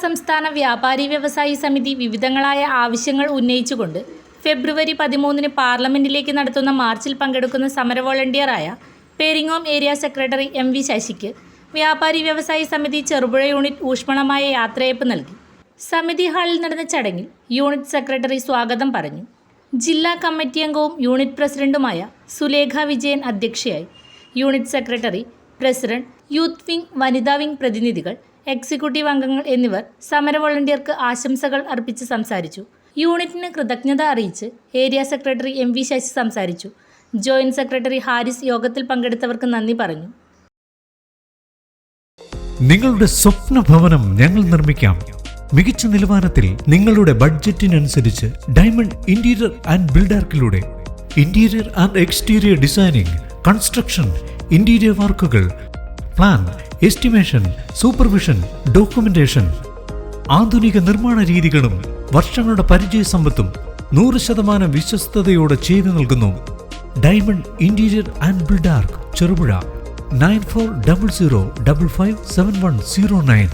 സംസ്ഥാന വ്യാപാരി വ്യവസായി സമിതി വിവിധങ്ങളായ ആവശ്യങ്ങൾ ഉന്നയിച്ചുകൊണ്ട് ഫെബ്രുവരി പതിമൂന്നിന് പാർലമെന്റിലേക്ക് നടത്തുന്ന മാർച്ചിൽ പങ്കെടുക്കുന്ന സമര വോളണ്ടിയറായ Peringome area secretary M V ശശിക്ക് വ്യാപാരി വ്യവസായി സമിതി ചെറുപുഴ യൂണിറ്റ് ഊഷ്മളമായ യാത്രയയപ്പ് നൽകി. സമിതി ഹാളിൽ നടന്ന ചടങ്ങിൽ യൂണിറ്റ് സെക്രട്ടറി സ്വാഗതം പറഞ്ഞു. ജില്ലാ കമ്മിറ്റി അംഗവും യൂണിറ്റ് പ്രസിഡന്റുമായ സുലേഖ വിജയൻ അധ്യക്ഷയായി. Unit secretary president youth wing വനിതാ വിംഗ് പ്രതിനിധികൾ എക്സിക്യൂട്ടീവ് അംഗങ്ങൾ എന്നിവർ സമര വോളണ്ടിയർക്ക് ആശംസകൾ അർപ്പിച്ച് സംസാരിച്ചു. യൂണിറ്റിന് കൃതജ്ഞത അറിയിച്ച് area secretary M V Sasi സംസാരിച്ചു. ജോയിന്റ് സെക്രട്ടറി ഹാരിസ് യോഗത്തിൽ പങ്കെടുത്തവർക്ക് നന്ദി പറഞ്ഞു. നിങ്ങളുടെ സ്വപ്ന ഭവനം ഞങ്ങൾ നിർമ്മിക്കാം. മികച്ച നിലവാരത്തിൽ നിങ്ങളുടെ ബഡ്ജറ്റിനനുസരിച്ച് diamond interior and ബിൽഡാർക്കിലൂടെ interior and exterior designing construction interior വർക്കുകൾ പ്ലാൻ എസ്റ്റിമേഷൻ സൂപ്പർവിഷൻ ഡോക്യുമെന്റേഷൻ ആധുനിക നിർമ്മാണ രീതികളും വർഷങ്ങളുടെ പരിചയ സമ്പത്തും നൂറ് ശതമാനം വിശ്വസ്തയോടെ ചെയ്തു നൽകുന്നു. Diamond interior and Buildark Cherupuzha nine four double zero double five seven one zero nine.